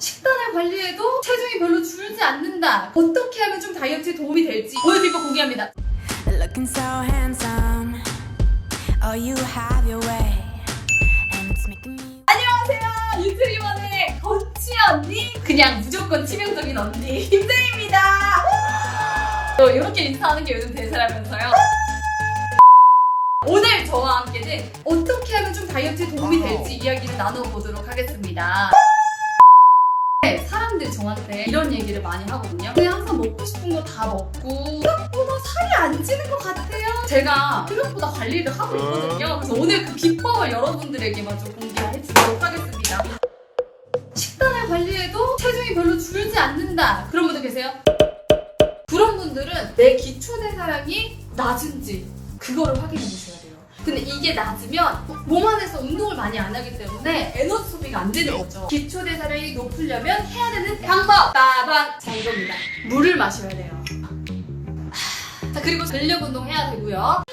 식단을 관리해도 체중이 별로 줄지 않는다. 어떻게 하면 좀 다이어트에 도움이 될지 오늘 비법 공개합니다. Looking so handsome. Oh, you have your way. And it's making me. 안녕하세요. 유트리원의 건치 언니. 그냥 무조건 치명적인 언니 김대입니다. 또 이렇게 인사하는 게 요즘 대세라면서요. 오늘 저와 함께는 어떻게 하면 좀 다이어트에 도움이 될지 이야기를 나눠보도록 하겠습니다. 네, 사람들 저한테 이런 얘기를 많이 하거든요. 그냥 항상 먹고 싶은 거 다 먹고 생각보다 살이 안 찌는 것 같아요. 제가 생각보다 관리를 하고 있거든요. 그래서 오늘 그 비법을 여러분들에게 먼저 공개해드리도록 하겠습니다. 식단을 관리해도 체중이 별로 줄지 않는다. 그런 분들 계세요? 그런 분들은 내 기초 대사량이 낮은지 그거를 확인해 보셔야 돼요. 근데 이게 낮으면 몸 안에서 운동을 많이 안 하기 때문에 에너지 소비가 안 되는 거죠. 기초 대사량이 높으려면 해야 되는 방법 빠방 자 이겁니다. 물을 마셔야 돼요. 자 그리고 근력 운동 해야 되고요.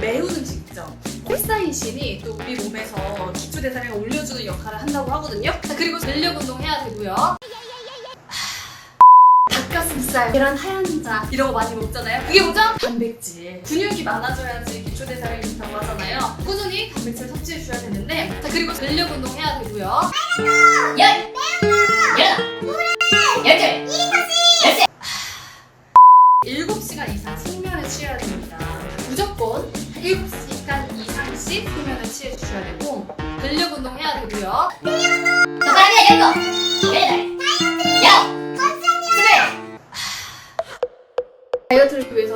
매운 음식 있죠. 콜사이신이 또 우리 몸에서 기초 대사량을 올려주는 역할을 한다고 하거든요. 자 그리고 근력 운동 해야 되고요. 닭가슴살, 계란 하얀자 이런 거 많이 먹잖아요. 그게 뭐죠? 단백질. 근육이 많아져야지 기초대사량이 좋다고 하잖아요. 꾸준히 단백질 섭취해 주셔야 되는데 자 그리고 근력 운동 해야 되고요. 열! 열둘! 열셋! 7시간 이상 숙면을 취해야 됩니다. 무조건 7시간 이상씩 숙면을 취해 주셔야 되고 근력 운동 해야 되고요. 더 빠르게 열고! 열여덟!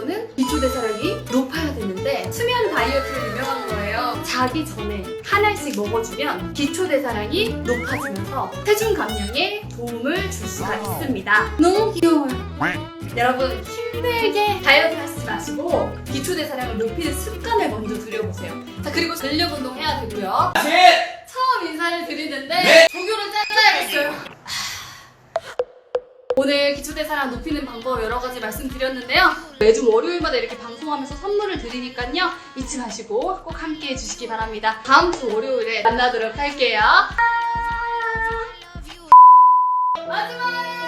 위해서는 기초 대사량이 높아야 되는데 수면 다이어트로 유명한 거예요. 자기 전에 하나씩 먹어주면 기초 대사량이 높아지면서 체중 감량에 도움을 줄 수가 있습니다. 너무 귀여워요. 여러분 힘들게 다이어트 하시지 마시고 기초 대사량을 높이는 습관을 먼저 들여보세요. 자 그리고 근력 운동 해야 되고요. 처음 인사를 드리는데 조교를 짜야겠어요. 오늘 기초대사량 높이는 방법 여러 가지 말씀드렸는데요. 매주 월요일마다 이렇게 방송하면서 선물을 드리니까요. 잊지 마시고 꼭 함께 해주시기 바랍니다. 다음 주 월요일에 만나도록 할게요. 마지막! 바로